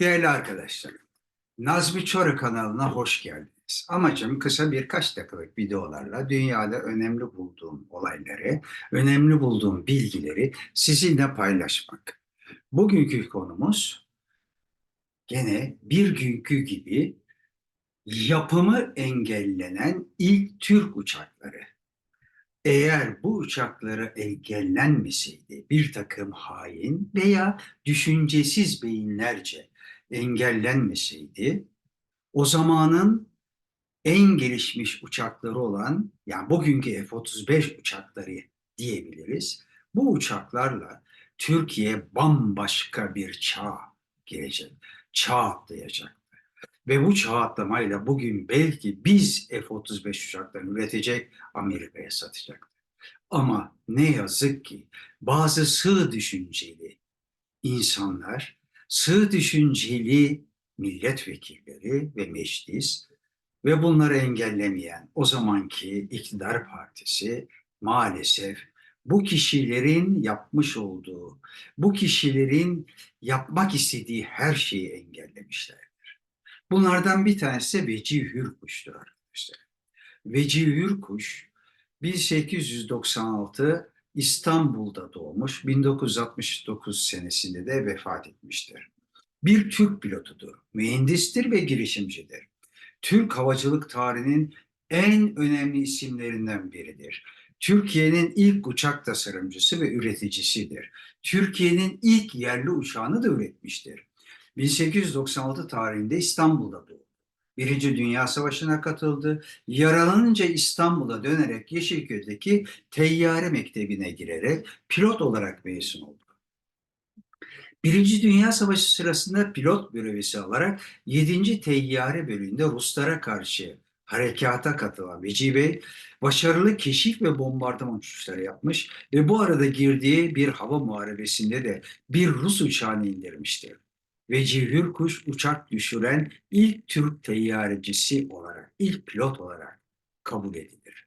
Değerli arkadaşlarım, Nazmi Çoru kanalına hoş geldiniz. Amacım kısa birkaç dakikalık videolarla dünyada önemli bulduğum olayları, önemli bulduğum bilgileri sizinle paylaşmak. Bugünkü konumuz gene bir günkü gibi yapımı engellenen ilk Türk uçakları. Eğer bu uçakları engellenmeseydi bir takım hain veya düşüncesiz beyinlerce engellenmeseydi o zamanın en gelişmiş uçakları olan yani bugünkü F-35 uçakları diyebiliriz. Bu uçaklarla Türkiye bambaşka bir çağ gelecek. Çağ atlayacak. Ve bu çağ atlamayla bugün belki biz F-35 uçaklarını üretecek, Amerika'ya satacak. Ama ne yazık ki bazı sığ düşünceli insanlar, sığ düşünceli milletvekilleri ve meclis ve bunları engellemeyen o zamanki iktidar partisi maalesef bu kişilerin yapmış olduğu, bu kişilerin yapmak istediği her şeyi engellemişlerdir. Bunlardan bir tanesi Veci Hürkuş'tur arkadaşlar. Veci Hürkuş 1896 İstanbul'da doğmuş, 1969 senesinde de vefat etmiştir. Bir Türk pilotudur, mühendistir ve girişimcidir. Türk havacılık tarihinin en önemli isimlerinden biridir. Türkiye'nin ilk uçak tasarımcısı ve üreticisidir. Türkiye'nin ilk yerli uçağını da üretmiştir. 1896 tarihinde İstanbul'da doğdu. Birinci Dünya Savaşı'na katıldı. Yaralanınca İstanbul'a dönerek Yeşilköy'deki Teyyare Mektebi'ne girerek pilot olarak mezun oldu. Birinci Dünya Savaşı sırasında pilot görevlisi alarak 7. Teyyare bölüğünde Ruslara karşı harekata katılan Veci Bey başarılı keşif ve bombardıman uçuşları yapmış ve bu arada girdiği bir hava muharebesinde de bir Rus uçağını indirmiştir. Veci Hürkuş uçak düşüren ilk Türk teyyarecisi olarak, ilk pilot olarak kabul edilir.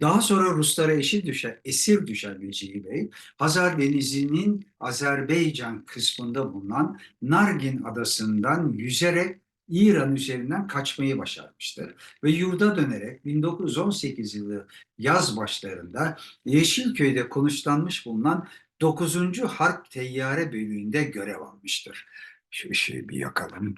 Daha sonra Ruslara eşit düşen, esir düşen Vecihi Bey, Hazar Denizi'nin Azerbaycan kısmında bulunan Nargin adasından yüzerek İran üzerinden kaçmayı başarmıştır. Ve yurda dönerek 1918 yılı yaz başlarında Yeşilköy'de konuşlanmış bulunan 9. Harp Teyyare Bölüğü'nde görev almıştır. Şu ışığı bir yakalım.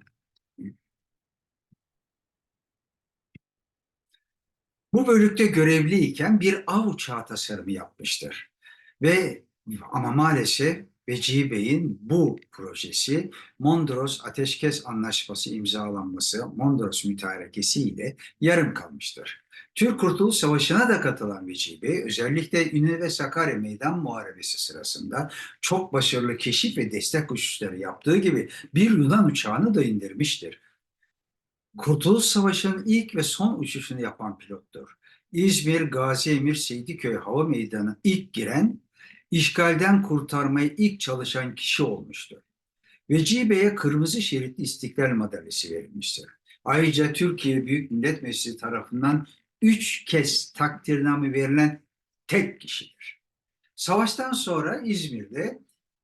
Bu bölükte görevliyken bir av uçağı tasarımı yapmıştır. Ve ama maalesef Vecihi Bey'in bu projesi Mondros Ateşkes Anlaşması imzalanması Mondros Mütarekesi ile yarım kalmıştır. Türk Kurtuluş Savaşı'na da katılan Vecihi Bey özellikle İnönü ve Sakarya Meydan Muharebesi sırasında çok başarılı keşif ve destek uçuşları yaptığı gibi bir Yunan uçağını da indirmiştir. Kurtuluş Savaşı'nın ilk ve son uçuşunu yapan pilottur. İzmir Gazi Emir Seydiköy Hava Meydanı ilk giren, işgalden kurtarmaya ilk çalışan kişi olmuştur. Vecihi Bey'e Kırmızı Şeritli İstiklal Madalyası verilmiştir. Ayrıca Türkiye Büyük Millet Meclisi tarafından üç kez takdirname verilen tek kişidir. Savaştan sonra İzmir'de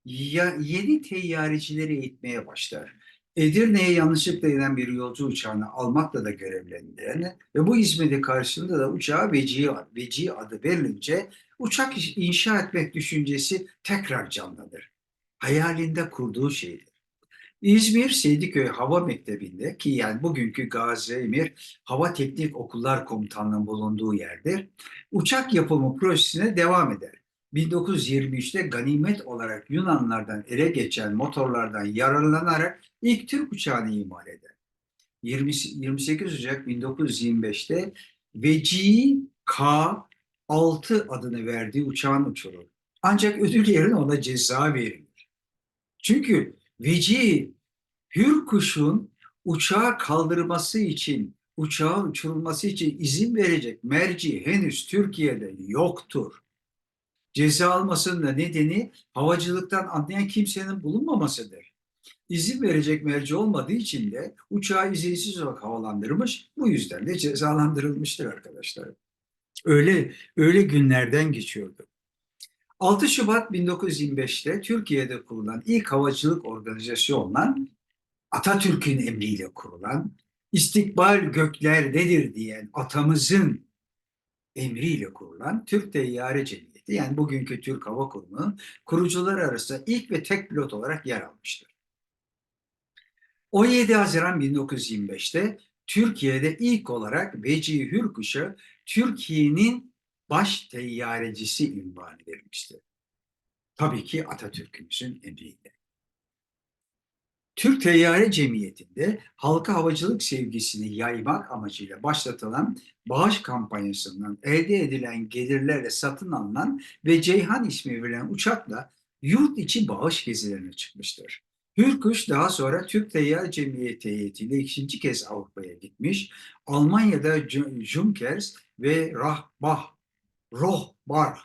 yeni teyyarecileri eğitmeye başlar. Edirne'ye yanlışlıkla inen bir yolcu uçağını almakla da görevlendiren ve bu hizmeti karşılığında da uçağa Vecihi, Vecihi adı verilince uçak inşa etmek düşüncesi tekrar canlanır. Hayalinde kurduğu şeydir. İzmir Seydiköy Hava Mektebi'nde ki yani bugünkü Gazi Emir Hava Teknik Okullar Komutanlığı'nın bulunduğu yerdir. Uçak yapımı projesine devam eder. 1923'te ganimet olarak Yunanlardan ele geçen motorlardan yararlanarak ilk Türk uçağını imal eder. 20, 28 Ocak 1925'te Vecihi K-6 adını verdiği uçağın uçurur. Ancak ödül yerine ona ceza verilir. Çünkü Vecihi Hürkuş'un uçağı kaldırması için, uçağın uçurulması için izin verecek merci henüz Türkiye'de yoktur. Ceza almasının da nedeni havacılıktan anlayan kimsenin bulunmamasıdır. İzin verecek merci olmadığı için de uçağı izinsiz olarak havalandırmış, bu yüzden de cezalandırılmıştır arkadaşlar. Öyle öyle günlerden geçiyordu. 6 Şubat 1925'te Türkiye'de kurulan ilk havacılık organizasyonu olan Atatürk'ün emriyle kurulan, istikbal göklerdedir diyen atamızın emriyle kurulan Türk Teyyare Cemiyeti yani bugünkü Türk Hava Kurumu kurucuları arasında ilk ve tek pilot olarak yer almıştır. 17 Haziran 1925'te Türkiye'de ilk olarak Vecihi Hürkuş'a Türkiye'nin baş teyyarecisi ünvanı verilmiştir. Tabii ki Atatürk'ümüzün emriyle. Türk Teyyare Cemiyeti'nde halka havacılık sevgisini yaymak amacıyla başlatılan bağış kampanyasından elde edilen gelirlerle satın alınan ve Ceyhan ismi verilen uçakla yurt içi bağış gezilerine çıkmıştır. Hürkuş daha sonra Türk Teyyare Cemiyeti heyetiyle ikinci kez Avrupa'ya gitmiş. Almanya'da Junkers ve Rahbah, Rohbach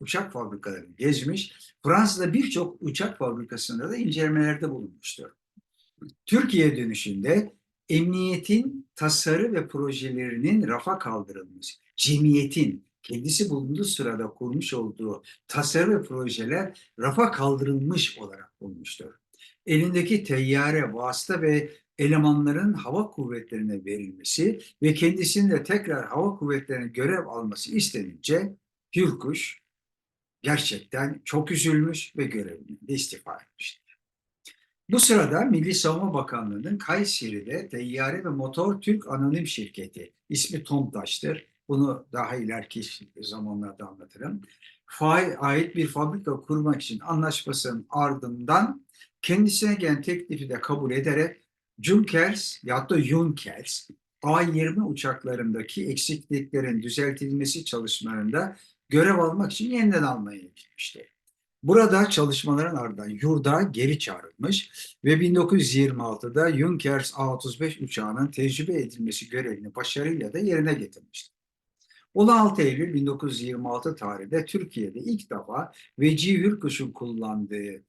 uçak fabrikalarını gezmiş. Fransa'da birçok uçak fabrikasında da incelemelerde bulunmuştur. Türkiye dönüşünde emniyetin tasarı ve projelerinin rafa kaldırılmış, cemiyetin kendisi bulunduğu sırada kurmuş olduğu tasarı ve projeler rafa kaldırılmış olarak bulmuştur. Elindeki teyyare, vasıta ve elemanların hava kuvvetlerine verilmesi ve kendisinin de tekrar hava kuvvetlerine görev alması istenince Hürkuş gerçekten çok üzülmüş ve görevinden istifa etmiştir. Bu sırada Milli Savunma Bakanlığı'nın Kayseri'de Teyyare ve Motor Türk Anonim Şirketi, ismi TOMTAŞ'tır. Bunu daha ileriki zamanlarda anlatırım. FAI ait bir fabrika kurmak için anlaşmasının ardından kendisine gelen teklifi de kabul ederek Junkers ya da Junkers A-20 uçaklarındaki eksikliklerin düzeltilmesi çalışmalarında görev almak için yeniden Almanya'ya gitmişti. Burada çalışmaların ardından yurda geri çağrılmış ve 1926'da Junkers A-35 uçağının tecrübe edilmesi görevini başarıyla da yerine getirmişti. 16 Eylül 1926 tarihinde Türkiye'de ilk defa Vecihi Hürkuş'un kullandığı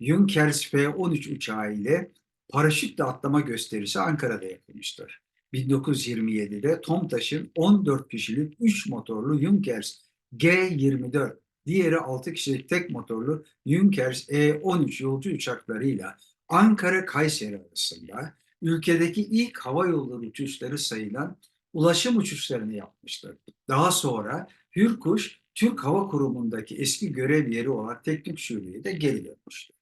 Junkers F-13 uçağı ile paraşütle atlama gösterisi Ankara'da yapılmıştır. 1927'de TOMTAŞ'ın 14 kişilik 3 motorlu Junkers G-24, diğeri 6 kişilik tek motorlu Junkers E-13 yolcu uçaklarıyla Ankara-Kayseri arasında ülkedeki ilk hava yolları uçuşları sayılan ulaşım uçuşlarını yapmıştır. Daha sonra Hürkuş, Türk Hava Kurumu'ndaki eski görev yeri olan teknik şubeye de geri dönmüştür.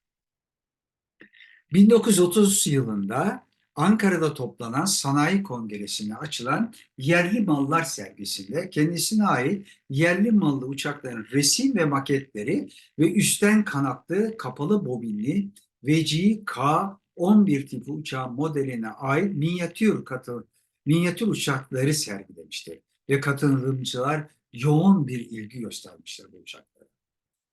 1930 yılında Ankara'da toplanan sanayi kongresine açılan yerli mallar sergisinde kendisine ait yerli mallı uçakların resim ve maketleri ve üstten kanatlı kapalı bobinli Veci K-11 tipi uçağın modeline ait minyatür katı, minyatür uçakları sergilemiştir. Ve katılımcılar yoğun bir ilgi göstermişler bu uçaklara.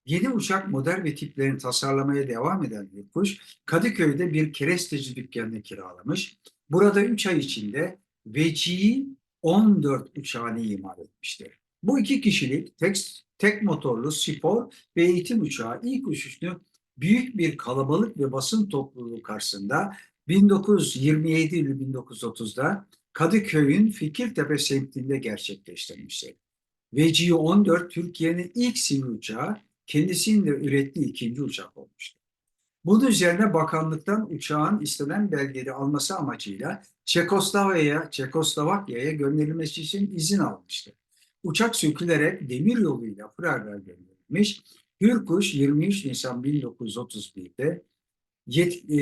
Yeni uçak model ve tiplerini tasarlamaya devam eden Yurtkuş, Kadıköy'de bir keresteci dükkanını kiralamış. Burada 3 ay içinde Vecihi 14 uçağını imal etmiştir. Bu iki kişilik tek, tek motorlu spor ve eğitim uçağı ilk uçuşunu büyük bir kalabalık ve basın topluluğu karşısında 1927 ile 1930'da Kadıköy'ün Fikirtepe semtinde gerçekleştirmiştir. Vecihi 14 Türkiye'nin ilk sivil uçağı kendisinin de ürettiği ikinci uçak olmuştu. Bunun üzerine bakanlıktan uçağın istenen belgeleri alması amacıyla Çekoslovakya'ya Çekoslovakya'ya gönderilmesi için izin almıştı. Uçak sökülerek demir yoluyla Prag'a gönderilmiş. Hürkuş 23 Nisan 1931'de yet, e,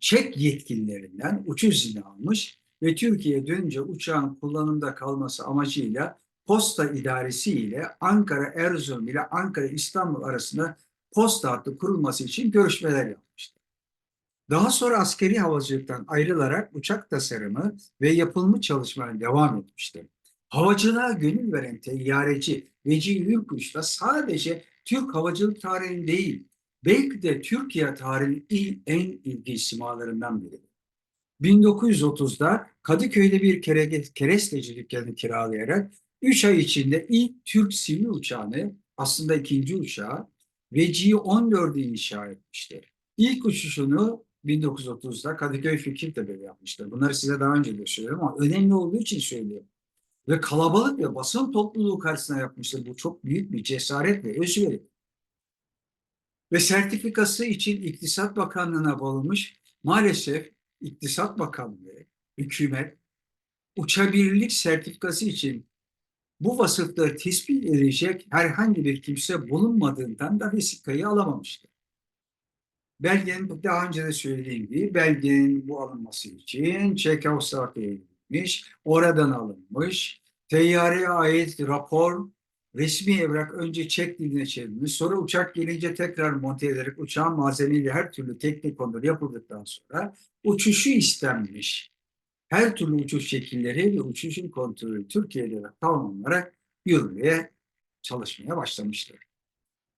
Çek yetkililerinden uçuş izni almış ve Türkiye'ye dönünce uçağın kullanımda kalması amacıyla Posta İdaresi ile Ankara Erzurum ile Ankara İstanbul arasında posta hattı kurulması için görüşmeler yapmıştı. Daha sonra askeri havacılıktan ayrılarak uçak tasarımı ve yapılma çalışmalarına devam etmişti. Havacılığa gönül veren teyyareci Vecihi Hürkuş da sadece Türk havacılık tarihinin değil, belki de Türkiye tarihinin en ilginç simalarından biridir. 1930'da Kadıköy'de bir kere, keresteci dükkanı kiralayarak 3 ay içinde ilk Türk sivil uçağını aslında ikinci uçağı Vecihi 14'ü inşa etmiştir. İlk uçuşunu 1930'da Kadıköy Fikirtepe'de yapmıştır. Bunları size daha önce de söylüyorum ama önemli olduğu için söylüyorum. Ve kalabalık ve basın topluluğu karşısına yapmıştır. Bu çok büyük bir cesaret ve özveri. Ve sertifikası için İktisat Bakanlığı'na bağlamış maalesef İktisat Bakanlığı, hükümet uçabilirlik sertifikası için bu vasıfları tespit edecek herhangi bir kimse bulunmadığından da vesikayı alamamıştı. Belgenin daha önce de söylediğim gibi belgenin bu alınması için Çekoslovakya'ya gitmiş, oradan alınmış, teyyareye ait rapor, resmi evrak önce Çek diline çevrilmiş, sonra uçak gelince tekrar monte ederek uçağın malzemeyle her türlü teknik konular yapıldıktan sonra uçuşu istenmiş. Her türlü uçuş şekilleri ve uçuşun kontrolü Türkiye'de de tamamlanarak yürürlüğe çalışmaya başlamıştır.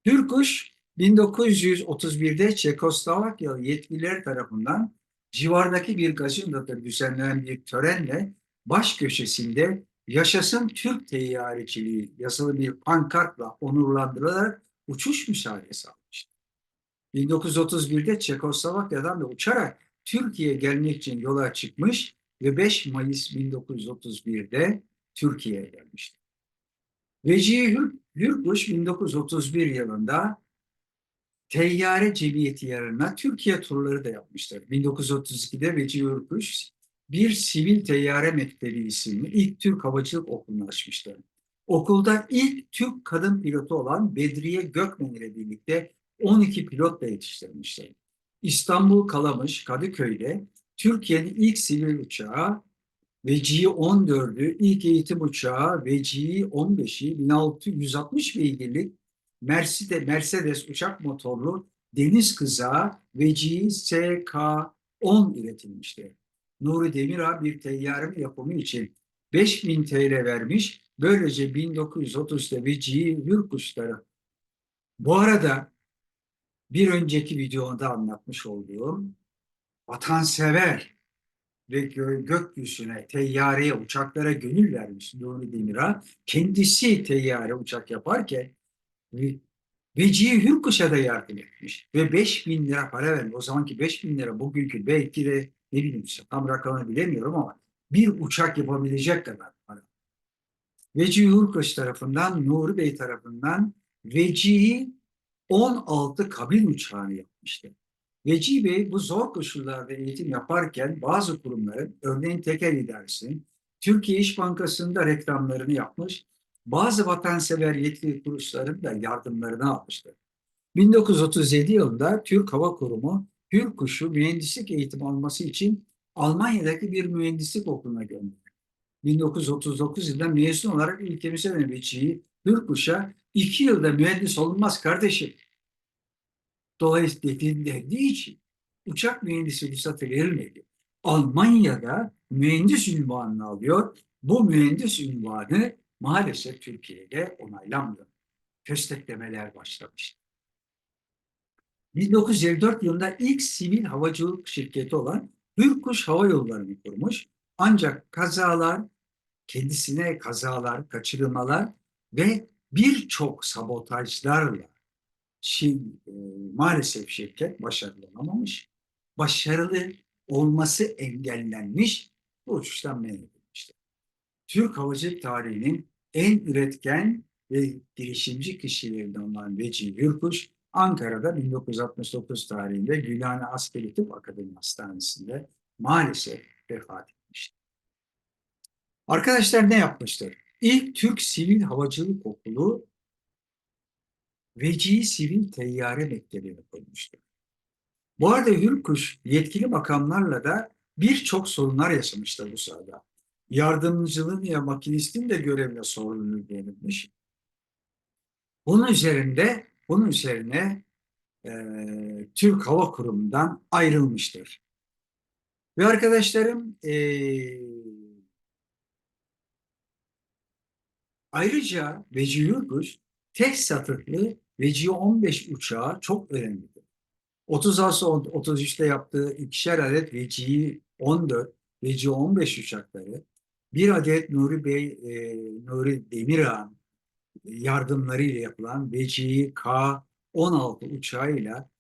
Hürkuş 1931'de Çekoslovakyalı yetkililer tarafından civardaki bir gazinoda düzenlenen bir törenle baş köşesinde yaşasın Türk teyyareciliği yazılı bir pankartla onurlandırılarak uçuş müsaadesi almıştı. 1931'de Çekoslovakya'dan da uçarak Türkiye'ye gelmek için yola çıkmış ve 5 Mayıs 1931'de Türkiye'ye gelmişti. Vecihi Hür, Hürkuş 1931 yılında Teyyare Cemiyeti yararına Türkiye turları da yapmıştır. 1932'de Vecihi Hürkuş bir sivil teyyare mektebi isimli ilk Türk havacılık okulunu açmıştır. Okulda ilk Türk kadın pilotu olan Bedriye Gökmen ile birlikte 12 pilot da yetiştirmiştir. İstanbul Kalamış Kadıköy'de Türkiye'nin ilk sivil uçağı Vecihi 14'ü, ilk eğitim uçağı Vecihi 15'i 1660 beygirlik Mercedes, Mercedes uçak motorlu deniz kızağı Vecihi SK-10 üretilmiştir. Nuri Demirağ bir teyyare yapımı için 5000 TL vermiş. Böylece 1930'da Vecihi Hürkuşları. Bu arada bir önceki videoda anlatmış olduğum vatansever ve gö gökyüzüne, teyyareye, uçaklara gönül vermiş Nuri Demirağ. Kendisi teyyare uçak yaparken Vecihi Hürkuş'a da yardım etmiş. Ve 5 bin lira para vermiş. O zamanki 5 bin lira bugünkü belki de ne bileyim tam rakamını bilemiyorum ama bir uçak yapabilecek kadar para. Vecihi Hürkuş tarafından, Nuri Bey tarafından Vecihi 16 kabin uçağını yapmıştı. Vecihi Bey bu zor koşullarda eğitim yaparken bazı kurumların, örneğin Tekel İdaresi'nin, Türkiye İş Bankası'nda reklamlarını yapmış, bazı vatansever yetkili kuruluşların da yardımlarını almıştır. 1937 yılında Türk Hava Kurumu Hürkuş'u mühendislik eğitimi alması için Almanya'daki bir mühendislik okuluna gönderdi. 1939 yılında mezun olarak ülkemize dönen Vecihi Hürkuş'a iki yılda mühendis olunmaz kardeşim Dolayısıyla dediği için uçak mühendisi ruhsatı verilmedi. Almanya'da mühendis ünvanını alıyor. Bu mühendis ünvanı maalesef Türkiye'de onaylanmıyor. Kösteklemeler başlamış. 1954 yılında ilk sivil havacılık şirketi olan Hürkuş Hava Yolları'nı kurmuş. Ancak kazalar, kendisine kazalar, kaçırılmalar ve birçok sabotajlarla Şimdi e, maalesef şirket başarılı olamamış. Başarılı olması engellenmiş. Bu uçuştan men. Türk havacılık tarihinin en üretken ve girişimci kişilerinden olan Vecihi Hürkuş, Ankara'da 1969 tarihinde Gülhane Askeri Tıp Akademi Hastanesi'nde maalesef vefat etmiştir. Arkadaşlar ne yapmıştır? İlk Türk Sivil Havacılık Okulu Vecihi Sivil Teyyare Mektebi'ne koymuştur. Bu arada Hürkuş yetkili makamlarla da birçok sorunlar yaşamıştır bu sırada. Yardımcılığın ya makinistin de görevine sorumluluğu verilmiş. Bunun üzerinde, bunun üzerine e, Türk Hava Kurumu'ndan ayrılmıştır. Ve arkadaşlarım e, ayrıca Vecihi Hürkuş tek satırlı Vecihi 15 uçağı çok önemlidir. 30 Ağustos 33'te yaptığı ikişer adet Vecihi 14, Vecihi 15 uçakları, bir adet Nuri Bey, e, Nuri Demirağ'ın yardımlarıyla yapılan Vecihi K-16 uçağıyla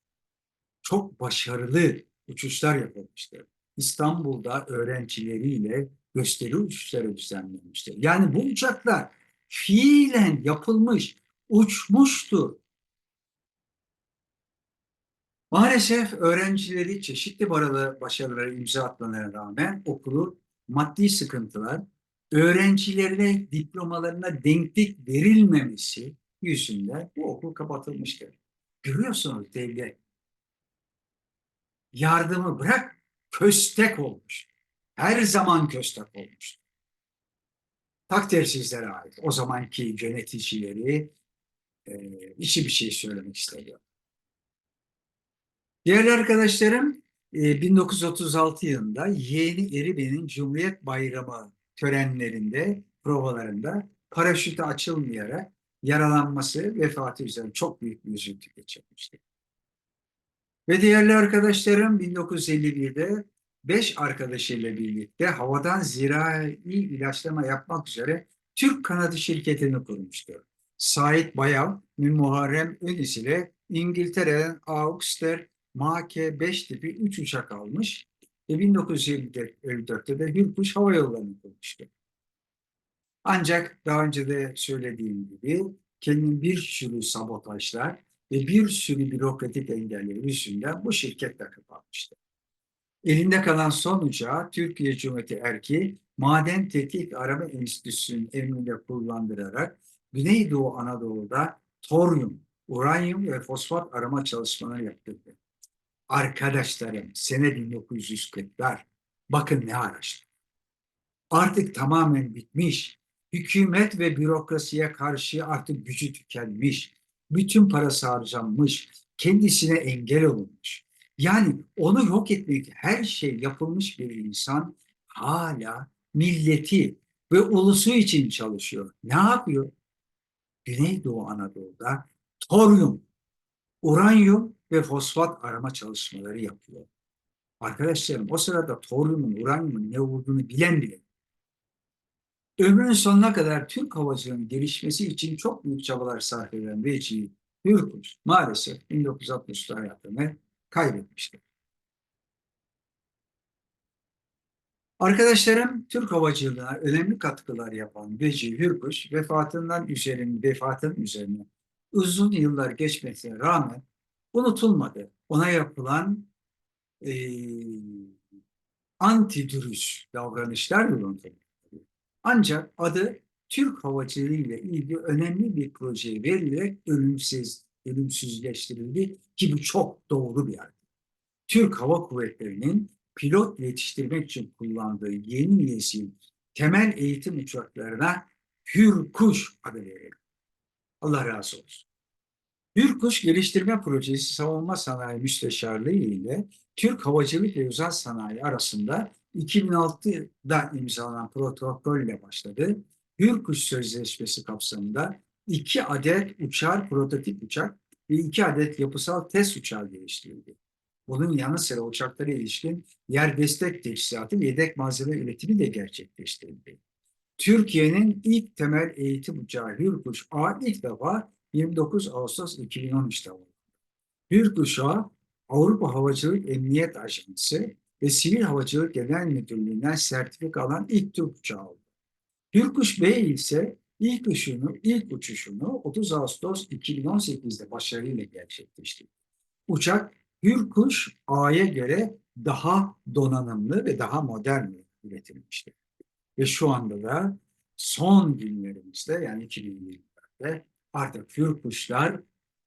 çok başarılı uçuşlar yapılmıştır. İstanbul'da öğrencileriyle gösteri uçuşları düzenlenmiştir. Yani bu uçaklar fiilen yapılmış, uçmuştur. Maalesef öğrencileri çeşitli başarılara imza atmalarına rağmen okulu maddi sıkıntılar, öğrencilerine diplomalarına denklik verilmemesi yüzünden bu okul kapatılmıştır. Görüyorsunuz devlet yardımı bırak köstek olmuş. Her zaman köstek olmuş. Takdir sizlere ait. O zamanki yöneticileri e, içi bir şey söylemek istemiyorum. Değerli arkadaşlarım, e, 1936 yılında yeğeni Eribe'nin Cumhuriyet Bayramı törenlerinde, provalarında paraşütü açılmayarak yaralanması, vefatı üzerine çok büyük bir üzüntü geçirmişti. Ve değerli arkadaşlarım 1951'de beş arkadaşıyla birlikte havadan zirai ilaçlama yapmak üzere Türk Kanadı şirketini kurmuştu. Sait Bayav ve Muharrem Önis ile İngiltere'den Auxter Mk-5 tipi 3 uçak almış ve 1954'te de Hürkuş Hava Yolları'nı kurmuştu. Ancak daha önce de söylediğim gibi kendinin bir sürü sabotajlar ve bir sürü bürokratik engeller yüzünden bu şirket de kapanmıştı. Elinde kalan son uçağı Türkiye Cumhuriyeti Erki Maden Tetkik Arama Enstitüsü'nün emrinde kullandırarak Güneydoğu Anadolu'da toryum, uranyum ve fosfat arama çalışmaları yaptırdı. Arkadaşlarım sene 1940'lar bakın ne araştı. Artık tamamen bitmiş. Hükümet ve bürokrasiye karşı artık gücü tükenmiş. Bütün parası harcanmış. Kendisine engel olunmuş. Yani onu yok etmek her şey yapılmış bir insan hala milleti ve ulusu için çalışıyor. Ne yapıyor? Güneydoğu Anadolu'da toryum, uranyum ve fosfat arama çalışmaları yapıyor. Arkadaşlarım o sırada toryumun, uranyumun ne olduğunu bilen bile ömrünün sonuna kadar Türk havacılığının gelişmesi için çok büyük çabalar sarf eden Vecihi Hürkuş maalesef 1960'da hayatını kaybetmiştir. Arkadaşlarım Türk havacılığına önemli katkılar yapan Vecihi Hürkuş vefatından üzerine, vefatın üzerine uzun yıllar geçmesine rağmen unutulmadı. Ona yapılan e, antidürüst davranışlar unutulmadı. Ancak adı Türk havacılığı ile ilgili önemli bir projeye verilerek ölümsüz, ölümsüzleştirildi ki bu çok doğru bir hareket. Türk Hava Kuvvetleri'nin pilot yetiştirmek için kullandığı yeni nesil temel eğitim uçaklarına Hürkuş adı verildi. Allah razı olsun. Hürkuş Geliştirme Projesi Savunma Sanayi Müsteşarlığı ile Türk Havacılık ve Uzay Sanayi arasında 2006'da imzalanan protokolle başladı. Hürkuş Sözleşmesi kapsamında iki adet uçar, prototip uçak ve iki adet yapısal test uçağı geliştirildi. Bunun yanı sıra uçaklara ilişkin yer destek teçhizatı ve yedek malzeme üretimi de gerçekleştirildi. Türkiye'nin ilk temel eğitim uçağı Hürkuş A ilk defa 29 Ağustos 2013'te oldu. Hürkuş A, Avrupa Havacılık Emniyet Ajansı ve Sivil Havacılık Genel Müdürlüğü'nden sertifika alan ilk Türk uçağı oldu. Hürkuş B ise ilk uçuşunu, ilk uçuşunu 30 Ağustos 2018'de başarıyla gerçekleştirdi. Uçak Hürkuş A'ya göre daha donanımlı ve daha modern üretilmiştir. Ve şu anda da son günlerimizde yani 2020'lerde artık Hürkuşlar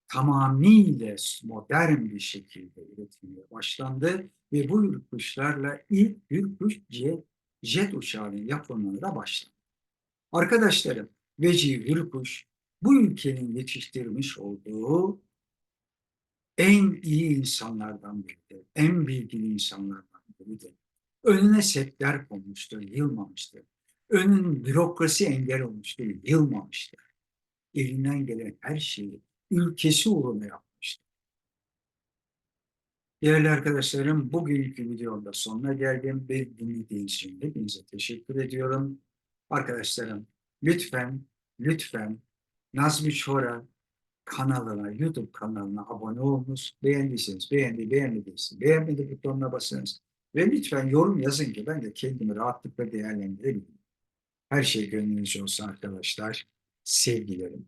tamamıyla modern bir şekilde üretilmeye başlandı ve bu Hürkuşlarla ilk Hürkuş jet, jet uçağının yapımına da başlandı. Arkadaşlarım, Vecihi Hürkuş bu ülkenin yetiştirmiş olduğu en iyi insanlardan biridir. En bilgili insanlardan biridir. Önüne setler konmuştur, yılmamıştır. Önün bürokrasi engel olmuştur, yılmamıştır. Elinden gelen her şeyi ülkesi uğruna yapmıştır. Değerli arkadaşlarım, bugünkü videomda sonuna geldim ve dinlediğiniz için hepinize teşekkür ediyorum. Arkadaşlarım, lütfen, lütfen Nazmi Çora kanalına, YouTube kanalına abone olunuz. Beğendiyseniz beğendi, beğenmediyseniz beğenmedi butonuna basınız. Ve lütfen yorum yazın ki ben de kendimi rahatlıkla değerlendirebileyim. Her şey gönlünüzce olsun arkadaşlar. Sevgilerim.